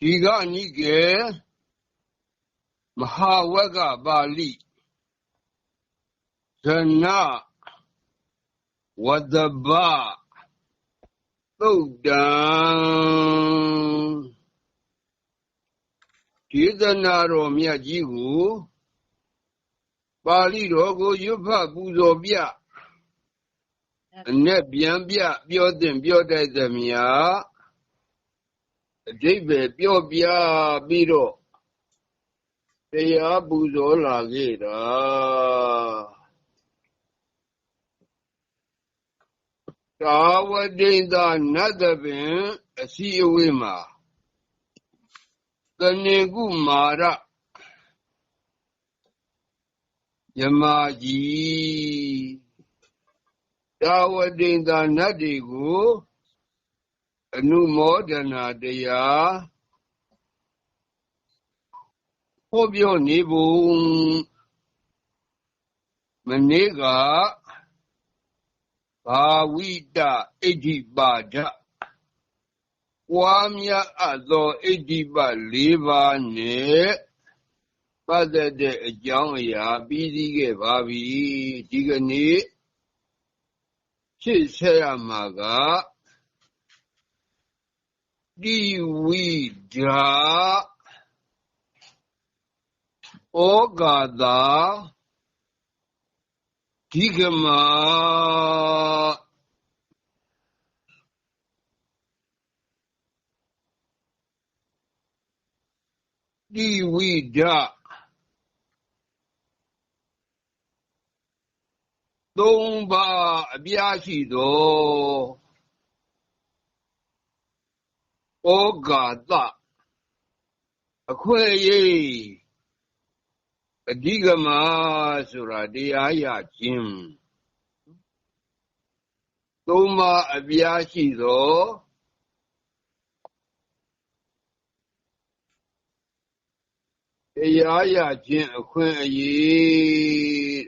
ဒီကနိကေမဟာဝကပါဠိဇနဝဒဘသုတ်တံဒေသနာတော်မြတ်ကြီးကိုပါဠိတော်ကိုရွတ်ဖတ်ပူဇော်ပြအ내ပြန်ပြပြောတဲ့ပြောတတ်သမျှ အဓိပ္ပာယ်ပြောပြပြီးတော့တရားပူဇော်လာခဲ့တာသာဝတိန်သာနတ်တပင်အစီအဝေးမှာတဏေကုမာရယမကြီးသာဝတိန်သာနတ်တွေကို အနုမောဒနာတရားဟောပြောနေဖို့မနေ့ကဘာဝိတအဋ္ဌိပါဒပွားများအပ်သောအဋ္ဌိပ၄ပါးနဲ့ပတ်သက်တဲ့အကြောင်းအရာပြီးစီးခဲ့ပါပြီဒီကနေ့ဖြစ်ဆက်ရမှာက တိဝိဓာဩဃာတာဒီကမာတိဝိဓာသုံးပါအပြားရှိသော ဩဃာတအခွဲရေးအဓိကမဆိုတာတရားရခြင်းသုံးပါအပြားရှိသောတရားရခြင်းအခွင့်အရေး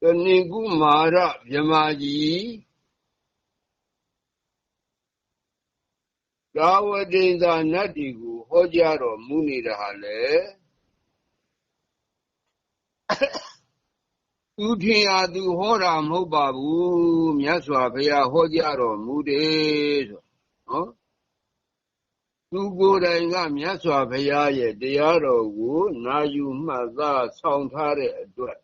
တဏိကုမာရမြမကြီး ကာဝတိန်သာနတ်တီကိုဟောကြားတော်မူနေတာဟာလေသူထင်ရသူဟောတာမဟုတ်ပါဘူးမြတ်စွာဘုရားဟောကြားတော်မူတယ်ဆိုနော်သူကိုယ်တိုင်ကမြတ်စွာဘုရားရဲ့တရားတော်ကိုနာယူမှတ်သားဆောင်ထားတဲ့အတွက်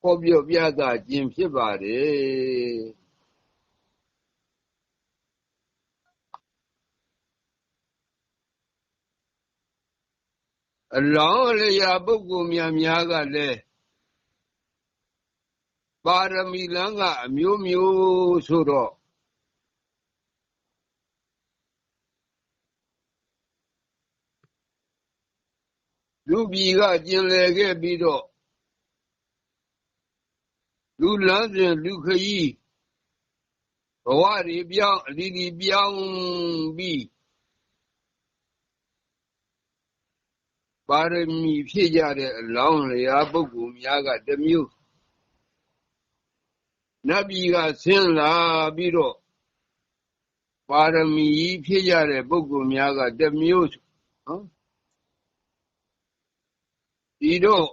ဟောပြောပြသခြင်းဖြစ်ပါတယ် အလောင်းလျာပုဂ္ဂိုလ်များများကလည်းပါရမီလမ်းကအမျိုးမျိုးဆိုတော့လူပြည်ကကျင်လည်ခဲ့ပြီးတော့လူလမ်းစဉ်လူခရီးဘဝတွေပြောင်းအလီလီပြောင်းပြီး ပါရမီဖြည့်ကြတဲ့အလောင်းလျာပုဂ္ဂိုလ်များကတမျိုးနတ်ပြည်ကဆင်းလာပြီးတော့ပါရမီဖြည့်ကြတဲ့ပုဂ္ဂိုလ်များကတမျိုးနော်ဒီတော့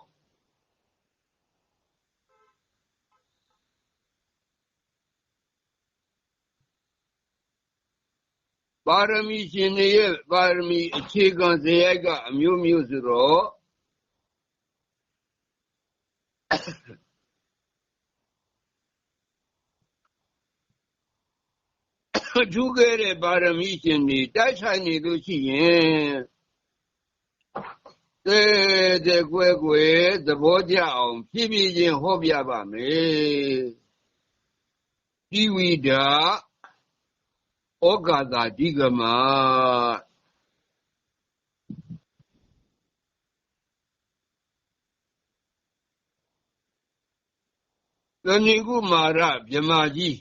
ပါရမီရှင်တွေရဲ့ပါရမီအခြေခံဇေယိုက်ကအမျိုးမျိုးဆိုတော့ထူးခဲ့တဲ့ပါရမီရှင်တွေတိုက်ဆိုင်နေလို့ရှိရင်တဲ့တဲ့ကွယ်ကွယ်သဘောကျအောင်ဖြည်းဖြည်းချင်းဟောပြပါမယ်ဒီဝိဒာ ဩဃာတာဓိကမသဏိကုမာရမြမကြီး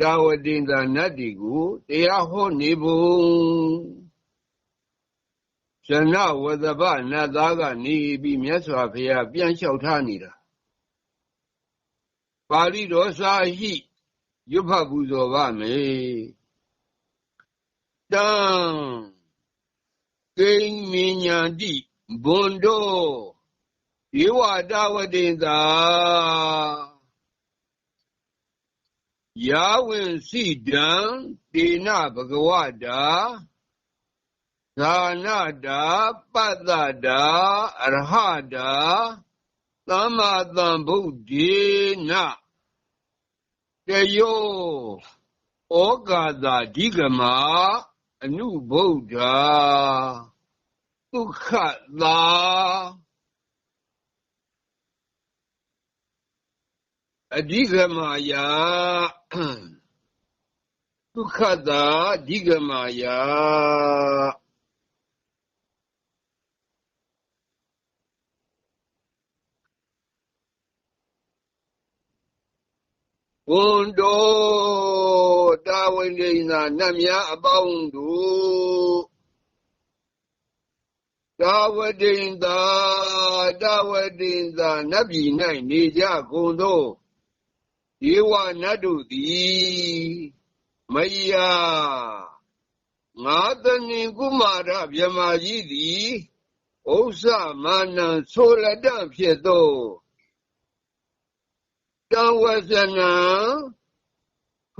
တာဝတိန်သာနတ်တီကိုတရားဟောနေဖို့ဇနဝဒဗနတ်သားကနေပြီးမြတ်စွာဘုရားပြန်လျှောက်ထားနေတာပါဠိတော်စာဟိရွတ်ဖတ်ပူဇော်ပါမယ် တံကိဉ္မညာတိဘွန်တောယေဝတာဝတိသာယာဝင်စီတံတေနဘဂဝတာဇာနာတာပတ္တတာအရဟတာသမ္မာသမ္ဗုဒ္ဓေနတယောဩကာသာဓိကမ အနုဗုဒ္ဓဒုက္ခသာအဓိကမယဒုက္ခသာအဓိကမယဘုံတော်တာ ဝန်ဒိနာနတ်များအပေါင်းတို့တာဝတိန်သာတာဝတိန်သာနတ်ပြည်၌နေကြကုန်သောယေဝနတ်တို့သည်မယငါတဏင်ကုမာရမြမကြီးသည်ဥစ္စာမာနံဆိုလတံဖြစ်သောတံဝဇနံ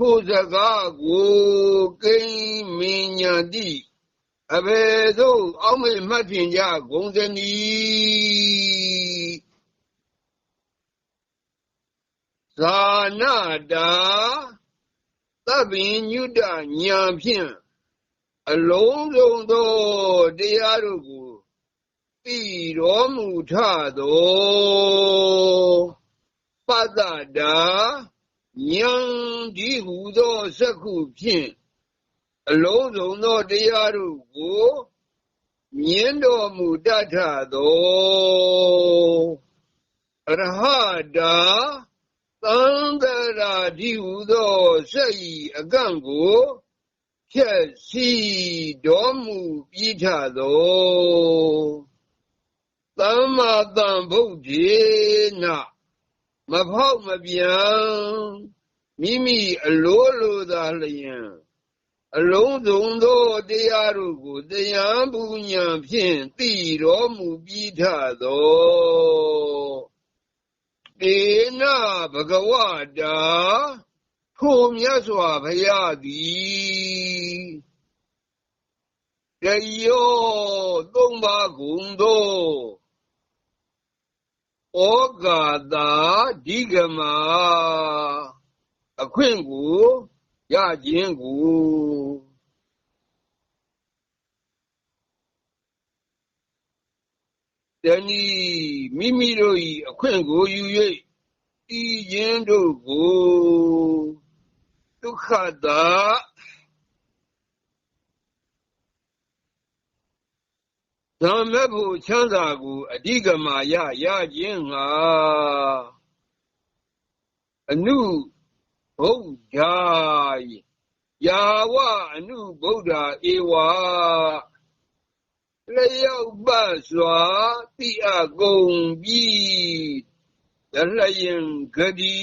ထိုစကားကိုကိဉ္မညာတိအဘယ်သို့အောက်မေ့မှတ်တင်ကြဂုံသနီဇာနာတာသဗ္ဗညုတညာဖြင့်အလုံးစုံသောတရားတို့ကိုသိတော်မူထသောပတ္တတာ ဉာဏ်ဒီဟုသောစက္ခုဖြင့်အလုံးစုံသောတရားတို့ကိုမြင်တော်မူတတ်ထသောအရဟတာသံဃရာဒီဟုသောစက်ဤအကန့်ကိုဖြည့်စီတော်မူပြီးထသောသမ္မာသမ္ဗုဒ္ဓေန မဖောက်မပြန်မိမိအလိုလိုသာလျင်အလုံးစုံသောတရားတို့ကိုတရားပူညာဖြင့်သိတော်မူပြီးထသောတေနဘဂဝတာထိုမြတ်စွာဘုရားသည်တယောသုံးပါးကုန်သော ဩကာတာဒီကမအခွင့်ကိုရခြင်းကိုတဏီမိမိတို့၏အခွင့်ကိုယူ၍ဤခြင်းတို့ကိုဒုက္ခတာ ဓမ္မဖို့ချမ်းသာကိုအဓိကမာရရခြင်းငါအနုဗုဒ္ဓယာဝအနုဗုဒ္ဓဧဝလျောက်ပတ်စွာတိအကုန်ပြီးတလျင်ဂတိ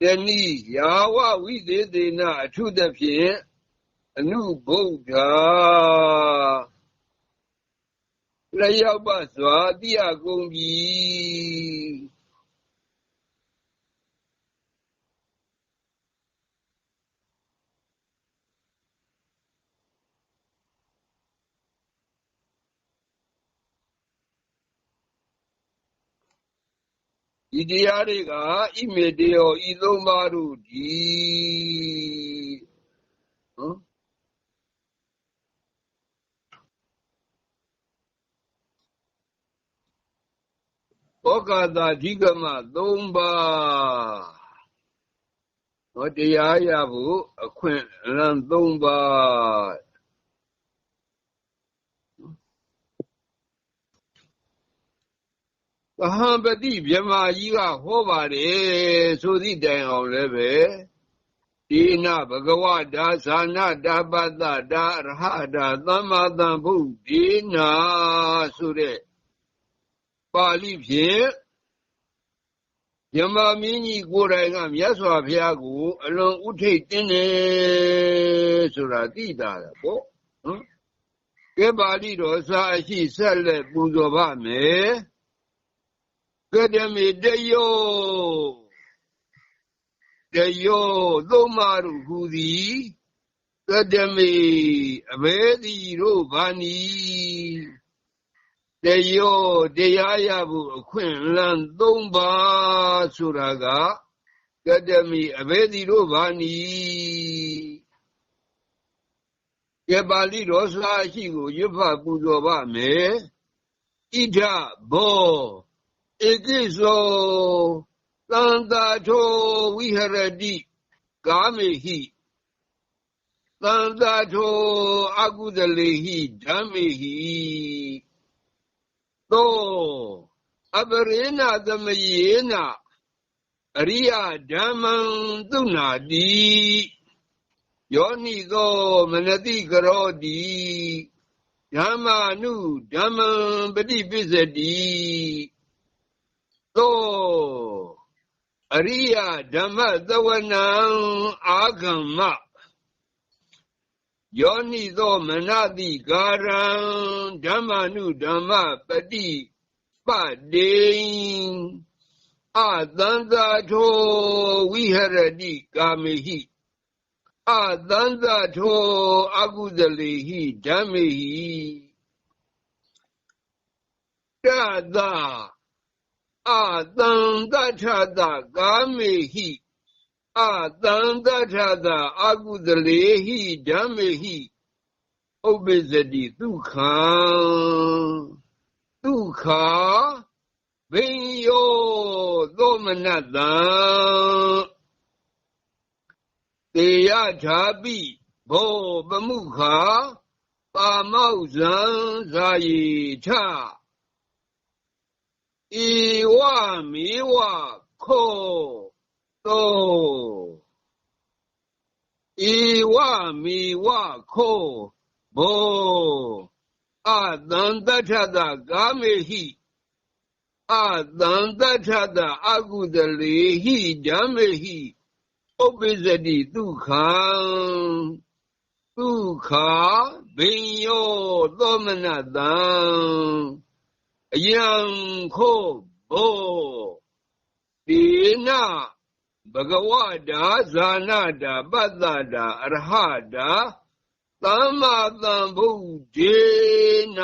တဏိယာဝဝိသေသေနအထုသဖြင့် အနုဗုဒ္ဓလျောက်ပတ်စွာတိအကုန်ပြီးဒီတရားတွေကဣမေတယောဤသုံးပါးတို့ဒီနော် ဩကာသအဓိကမ၃ပါးဟောတရားရဖို့အခွင့်အလမ်း၃ပါးသဟံပတိမြမကြီးကဟောပါတယ်ဆိုသည့်တိုင်အောင်လည်းပဲဒီနဘဂဝတာဇာနာတာပတ္တတာရဟတာသမ္မာသမ္ဗုဒ္ဓေနာဆိုတဲ့ ပါဠိဖြင့်မြမမင်းကြီးကိုယ်တိုင်ကမြတ်စွာဘုရားကို အလွန်ဥထိတ်တင်းတယ်ဆိုတာသိတာပေါ့နော်ကဲပါဠိတော်စာအရှိဆက်လက်ပူဇော်ပါမယ်ကတမေတယောတယောသုံးမတို့ဟူသည်ကတမေအဘဲတိတို့ဘာနီ တယောတရားရဖို့အခွင့်လန်း၃ပါးဆိုတာကကတမိအဘဲတိတို့ဘာနီကပါဠိတော်စာရှိကိုရွတ်ဖပူဇော်ပါမယ်ဣဒဘောဧကိသောသန္တာထောဝိဟရတိကာမေဟိသန္တာထောအကုသလေဟိဓမ္မေဟိ သောအပရိဏသမယေနအရိယဓမ္မံသုနာတိယောနိသောမနတိကရောတိဓမ္မာနုဓမ္မံပฏิပစ္စတိသောအရိယဓမ္မသဝနံအာဂမ္မ ယောနိသောမနတိကာရံဓမ္မာနုဓမ္မပฏิပတေအသံသာထောဝိဟရတိကာမေဟိအသံသာထောအကုသလေဟိဓမ္မေဟိတသအသံတထသကာမေဟိ အသံတထသအကုသလေဟိဓမ္မေဟိဥပ္ပဇ္ဇတိ ဒုက္ခံဒုက္ခဘိယောသောမနတံတေယထာပိဘောပမုခာပါမောဇံဇာယိထဧဝမေဝခောသောဧဝမေဝခောဘောအသံတထတကာမေဟိအသံတထတအကုသလေဟိဓမ္မေဟိဥပ္ပဇ္ဇတိဒုက္ခံဒုက္ခဘိယောသောမနတံအယံခော ဘောတိနဘဂဝတာဇာနာတာပတ္တတာအရဟတာသမ္မာသမ္ဗုဒ္ဓေန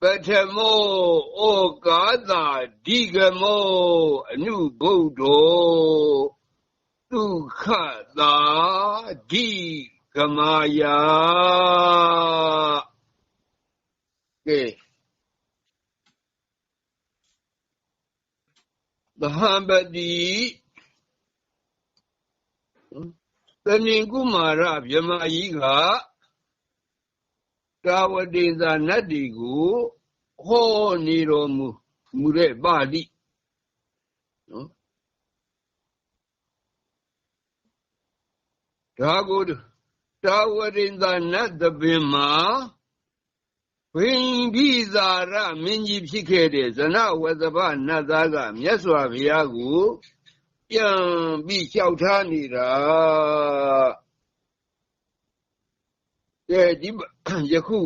ပထမောဩကာသာဓိကမောအနုဗုဒ္ဓောဒုက္ခသာဓိကမာယကဲသဟံပတိ တဏင်ကုမာရဗြဟ္မာကြီးကကာဝတိသာနတ်တီကိုဟောနေတော်မူမူတဲ့ပါဠိနော်ဒါကိုတာဝရိန္ဒနတ်တပင်မှာဘိင်ပိသာရမင်းကြီးဖြစ်ခဲ့တဲ့ဇနဝဇဘနတ်သားကမြတ်စွာဘုရားကို ပြန်ပြီးလျှောက်ထားနေတာကဲဒီယခု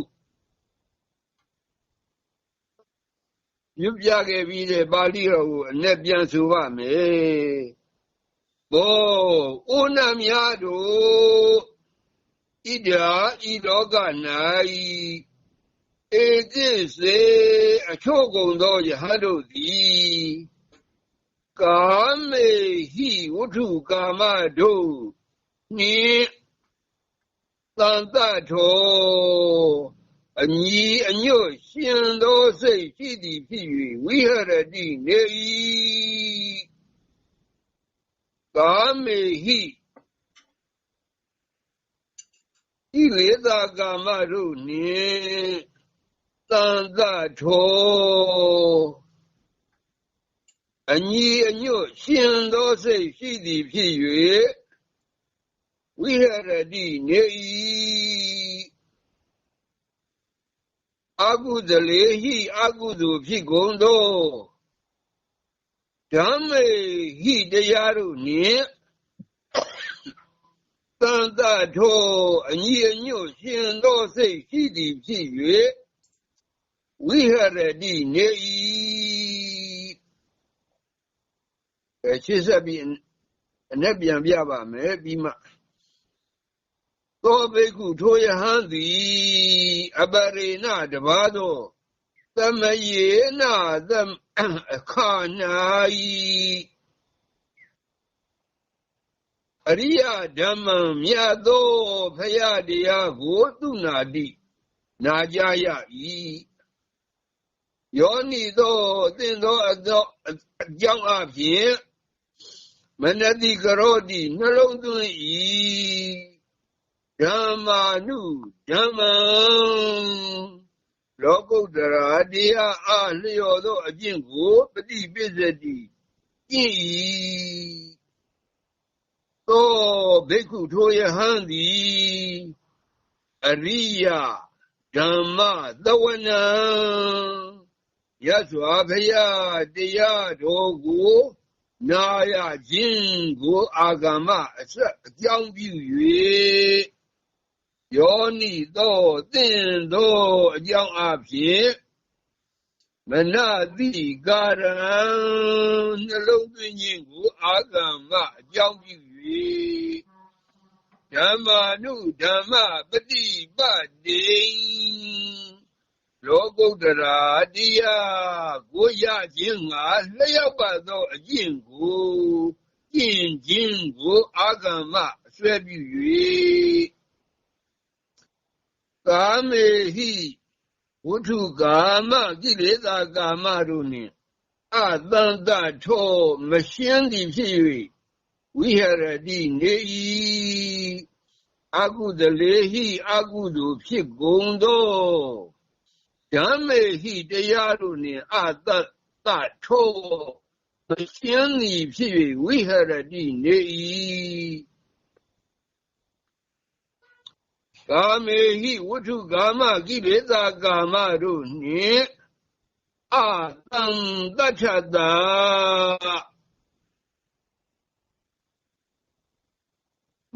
ရွတ်ပြခဲ့ပြီးတဲ့ပါဠိတော်ကိုအ내ပြန်ဆိုပါမယ်ဘောဩနမြတ်တို့ဣဒာဤလောက၌ဧကိစေအချို့ကုန်သောယဟတို့သည်ကာမေဟိဝုထုကာမတို့နှင့်တန်တထောအညီအညွတ်ရှင်သောစိတ်ရှိသည် ဖြစ်၍ဝိဟရတိနေ၏ကာမေဟိဤလေသာကာမတို့နှင့်တန်တထောအညီအညွတ်ရှင်သောစိတ်ရှိသည်ဖြစ်၍ဝိဟရတိ နေ၏အကုသလေဟိအကုသိုလ်ဖြစ်ကုန်သော ဓမ္မေဟိတရားတို့နှင့်သံတထော အညီအညွတ်ရှင်သောစိတ်ရှိသည်ဖြစ်၍ဝိဟရတိနေ၏အဲရှင်းဆက်ပြီးအ내ပြန်ပြပါမယ်ပြီးမှသောဘိက္ခုထိုယဟန်သည်အပရိဏတပါသောသမယေနသမအခါ၌အရိယဓမ္မံမြတ်သောဖရာတရားကိုသူနာတိနာကြရ၏ယောနိသောသင်သောအသောအကြောင်းအဖြစ် မနတိကရောတိနှလုံးသွင်း၏ဓမ္မာနုဓမ္မံလောကုတ္တရာတရားအားလျော်သောအကျင့်ကိုပฏิပစ္စတိကျင့်၏သောဘိက္ခုထိုယဟန်သည်အရိယဓမ္မသဝနံရသော်ဘုရားတရားတော်ကို နာရခြင်းကိုအာဂမအဆက်အကြောင်းပြု၍ယောနိသောသင်သောအကြောင်းအဖြစ်မနတိကာရံနှလုံးသွင်းခြင်းကိုအာဂမအကြောင်းပြု၍ဓမ္မာနုဓမ္မပฏิပတ်တိ လောကုတ္တရာတရားကိုရခြင်းငါလျှောက်ပါသောအကျင့်ကိုကျင့်ခြင်းကိုအာဂမအဆွဲပြု၍ကာမေဟိဝုထုကာမကိလေသာကာမတို့နှင့်အတန်တထောမရှင်းသည်ဖြစ်၍ဝိဟရတိနေ၏အကုသလေဟိအကုသိုလ်ဖြစ်ကုန်သော ဓမ္မေဟိတရားတို့နှင့်အတတ်တထောမရှင်းသည်ဖြစ်၍ဝိဟရတိနေ၏ကာမေဟိဝတ္ထုကာမကိလေသာကာမတို့နှင့်အတံတတ္ထတာ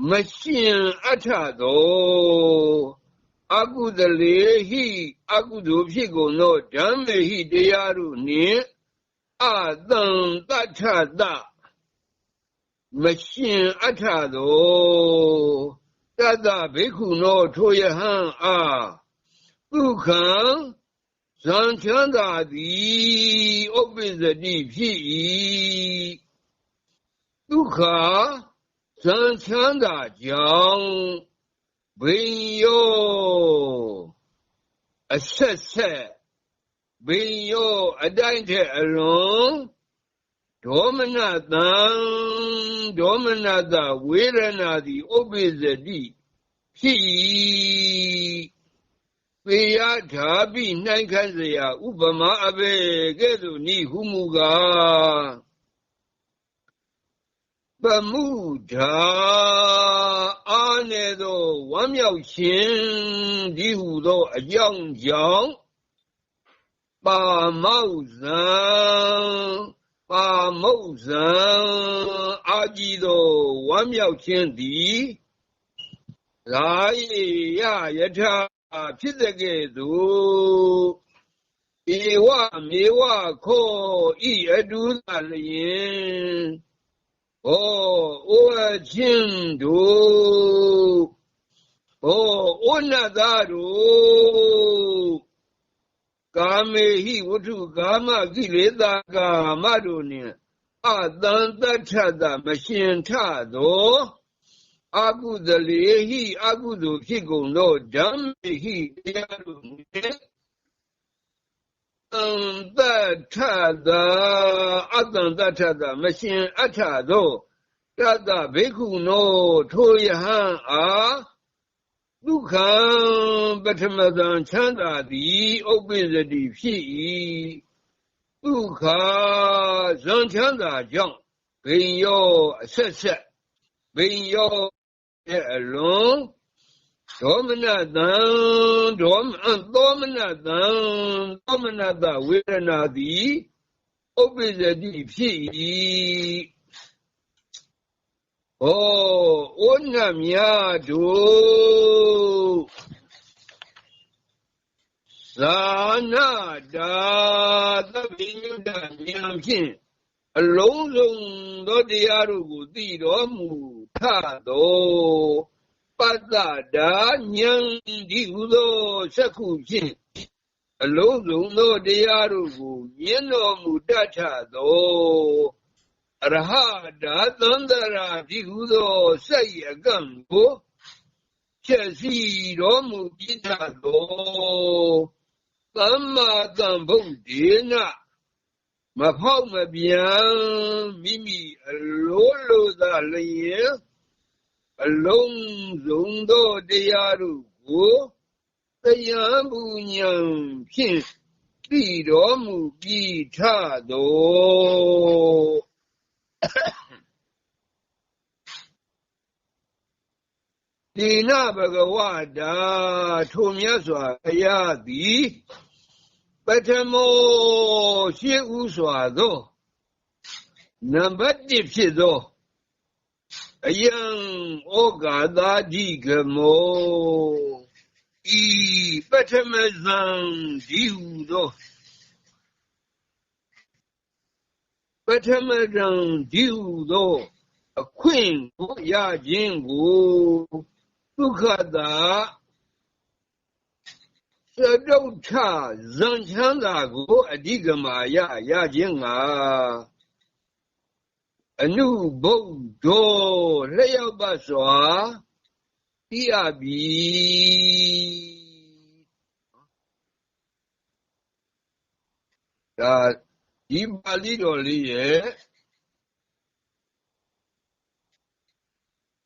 မရှင်အထသော အကုသလေဟိအကုသိုလ်ဖြစ်ကုန်သောဓမ္မေဟိတရားတို့နှင့်အတံတတ္ထတမရှင်အထသောတတဘိက္ခုနောထိုယဟံအားဒုက္ခံဇံချမ်းသာသည်ဥပ္ပစ္စတိဖြစ်၏ဒုက္ခဇံချမ်းသာကြောင့် ဘိယောအဆက်ဆက်ဘိယောအတိုင်းတဲ့အလွန်ဒေါမနတံဒေါမနတဝေရဏသည်ဥပ္ပိစတိဖြစ်၏ပေယဓာပိနှိုင်းခတ်เสียဥပမာအဘေကဲ့သို့နိဟုမူကား ပမှုဓာအာနေသောဝမ်းမြောက်ခြင်းဒီဟုသောအကြောင်းကြောင့်ပါမောဇံပါမုဇံအာကြီးသောဝမ်းမြောက်ခြင်းသည်ရာယေယယထာဖြစ်တဲ့ကဲ့သို့ဧဝမေဝခောဤအတူသာလျင် ဩဩချင်းတို့ဩဩနတာတို့ကာမေဟိဝတ္ထုကာမကိလေသာကာမတို့နှင့်အတန်တထတမရှင်ထသောအကုသလေဟိအကုသိုလ်ဖြစ်ကုန်သောဓမ္မေဟိတရားတို့နှင့် အံတထတာအတန်တထတာမရှင်အထသောတတဘိက္ခုနောထိုယဟံအားဒုက္ခံပထမဇံချမ်းသာသည်ဥပ္ပိစတိဖြစ်၏ဒုက္ခဇံချမ်းသာကြောင့်ဘိယောအဆက်ဆက်ဘိယောရဲ့အလုံး ဒေါမနတံဒေါမသောမနတံသောမနတဝေဒနာသည်ဥပ္ပဇတိဖြစ်၏ဩဩနမြတ်တို့သာနာတာသဗ္ဗညုတဉာဏ်ဖြင့်အလုံးစုံသောတရားတို့ကိုသိတော်မူထသော ပတ္တဒါဉာဏ်ဒီဟုသောစက္ခုဖြင့်အလုံးစုံသောတရားတို့ကိုမြင်တော်မူတတ်ထသောအရဟတာသန္တရာဒီဟုသောစိတ်အကံကိုချက်စီတော်မူပြထသောသမ္မာသမ္ဗုဒ္ဓေနမဖောက်မပြန်မိမိအလိုလိုသာလျင် အလုံးစုံသောတရားတို့ကိုတရားပူညံဖြင့်သိတော်မူပြီးထသောဒီနဘဂဝတာထိုမြတ်စွာဘုရားသည်ပထမောရှိဥစွာသောနံပါတ်1ဖြစ်သော အယံဩဃာသာတိကမောဤပထမဇံဒီဟုသောပထမဇံဒီဟုသောအခွင့်ကို အဓိကမာယရခြင်းငါအနုဘုဒ္ဓလျှောက်ပတ်စွာသိရပြီဒါဒီပါဠိတော်လေးရဲ့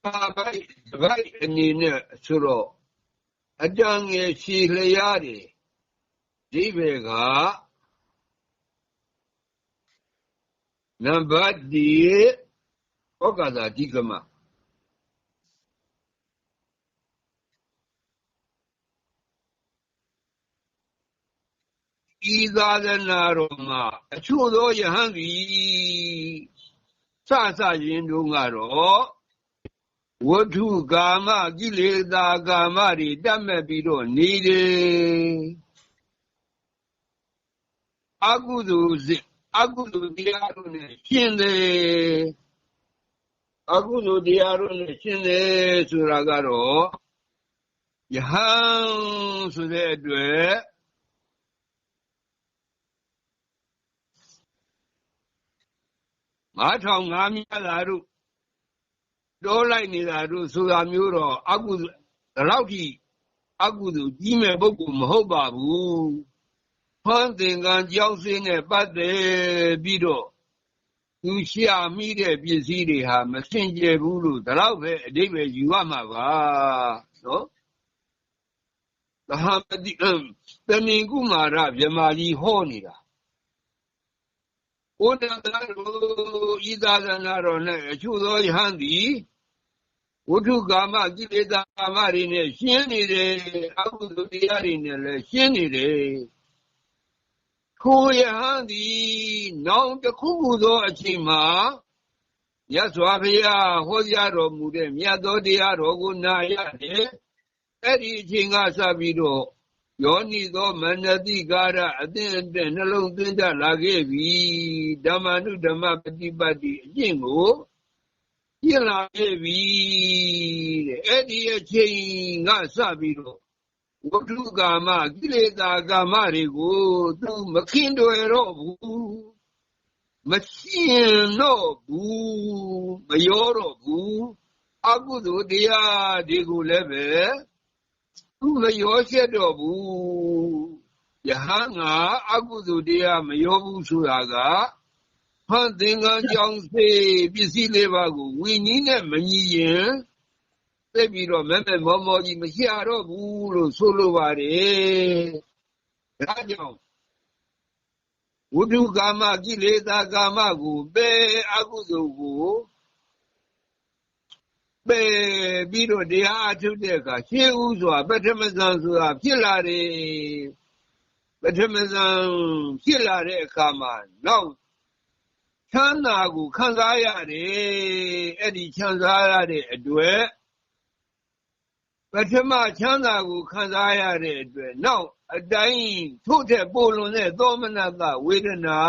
ပါပိုက်ဗိုက်အနေနဲ့ဆိုတော့အတန်ငယ်ရှည်လျားတယ်ဒီဘက်က နံပါတ်ဒီဩကာသအဓိကမဤသာသနာတော်မှာအချို့သောယဟန်သည်စစရင်တို့ကတော့ဝတ္ထုကာမကိလေသာကာမတွေတတ်မဲ့ပြီးတော့နေတယ်အကုသိုလ်စိ အကုသိုလ်တရားတို့နဲ့ရှင်းတယ်အကုသိုလ်တရားတို့နဲ့ရှင်းတယ်ဆိုတာကတော့ယဟန်ဆိုတဲ့အတွက်ငါးထောင်ငါးမြတ်လာတို့တိုးလိုက်နေတာတို့ဆိုတာမျိုးတော့အကုသိုလ်ဒီလောက်ထိအကုသိုလ်ကြီးမဲ့ပုဂ္ဂိုလ်မဟုတ်ပါဘူး ဖန်သင်္ကန်းကြောက်စင်းနဲ့ပတ်သက်ပြီးတော့သူရှာမိတဲ့ပစ္စည်းတွေဟာမစင်ကြယ်ဘူးလို့ဒီလောက်ပဲအတိတ်ပဲယူရမှာပါနော်သဟမတိတမင်ကုမာရဗြမာကြီးဟောနေတာဩဒတရောဤသာသနာတော်၌အချို့သောယဟန်သည်ဝိထုကာမကိလေသာကာမတွေနဲ့ရှင်းနေတယ်အကုသိုလ်တရားတွေနဲ့လည်းရှင်းနေတယ် ထိုယဟန်သည် နောင်တစ်ခုခုသောအချိန်မှာရသော်ဘုရားဟောကြားတော်မူတဲ့မြတ်သောတရားတော်ကိုနာရတယ်အဲ့ဒီအချိန်ကစပြီးတော့ယောနိသောမနတိကာရအသင်အတနှလုံးသွင်းတတ်လာခဲ့ပြီဓမ္မနုဓမ္မပฏิပတ်တိအကျင့်ကိုပြင့်လာခဲ့ပြီတဲ့အဲ့ဒီအချိန်ကစပြီးတော့ ဝတ္ထုကာမကိလေသာကာမတွေကို သူမခင်တွေ့တော့ဘူးမရှင်းတော့ဘူးမရောတော့ဘူးအကုသိုလ်တရားတွေကိုလည်းပဲသူမရောချက်တော့ဘူးယဟန်ကအကုသိုလ်တရားမရောဘူးဆိုတာကဖန်သင်္ကန်းကြောင့်စေပစ္စည်းလေးပါးကိုဝိညာဉ်နဲ့မညီရင် သိပြီးတော့မဲမဲမောမောကြီးမရှာတော့ဘူးလို့ဆိုလိုပါတယ်ဒါကြောင့်ဝိတုကာမကိလေသာကာမကိုပယ်အကုသိုလ်ကိုပယ်ပြီးတော့တရားအထုတ်တဲ့အခါရှင်းဥစွာပထမဇန်ဆိုတာဖြစ်လာတယ်ပထမဇန်ဖြစ်လာတဲ့အခါမှာနောက်ချမ်းသာကိုခံစားရတယ်အဲ့ဒီချမ်းသာရတဲ့အတွက် ပထမချမ်းသာကိုခံစားရတဲ့အတွက်နောက်အတိုင်းထို့ထက်ပိုလွန်တဲ့သောမနတဝေဒနာ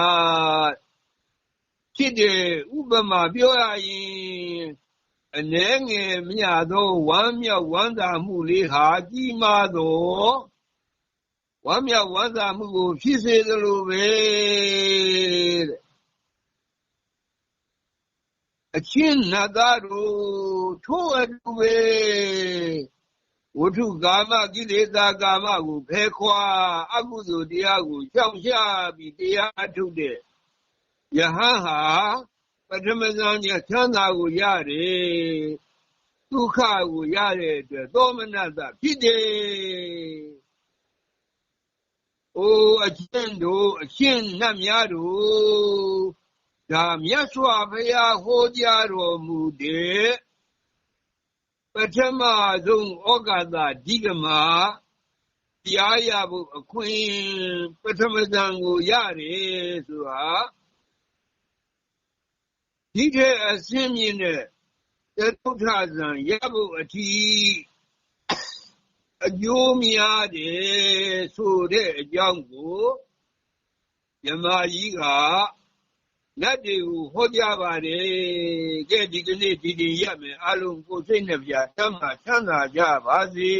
ဖြစ်တဲ့ဥပမာပြောရရင်အနှဲငယ်မြသောဝမ်းမြောက်ဝမ်းသာမှုလေးဟာကြီးမားသောဝမ်းမြောက်ဝမ်းသာမှုကိုဖြစ်စေသလိုပဲတဲ့အချင်းနတ်သားတို့ထို့အတူပဲ ဝတ္ထုကာမကိလေသာကာမကိုဖယ်ခွာအကုသိုလ်တရားကိုကြောက်ရှာပြီးတရားထုတ်တဲ့ယဟန်ဟာပထမဇန်ချမ်းသာကိုရတယ်ဒုက္ခကိုရတဲ့အတွက်သောမနတဖြစ်တယ်။အိုအချင်းတို့အချင်းနတ်များတို့ဒါမြတ်စွာဘုရားဟောကြားတော်မူတဲ့ ပထမဆုံးဩကာသဒီကမာတရားရဖို့အခွင့်ပထမဇန်ကိုရတယ်ဆိုတာဒီတဲ့အစင်းမြင့်တဲ့တထုထဇံရဖို့အထီးအကျိုးများတယ်ဆိုတဲ့အကြောင်းကိုမြမကြီးက လက်တွေကိုဟောကြားပါတယ်ကဲဒီကနေ့ဒီဒီရမယ်အလုံးကိုစိတ်နဲ့ပြချမ်းသာချမ်းသာကြပါစေ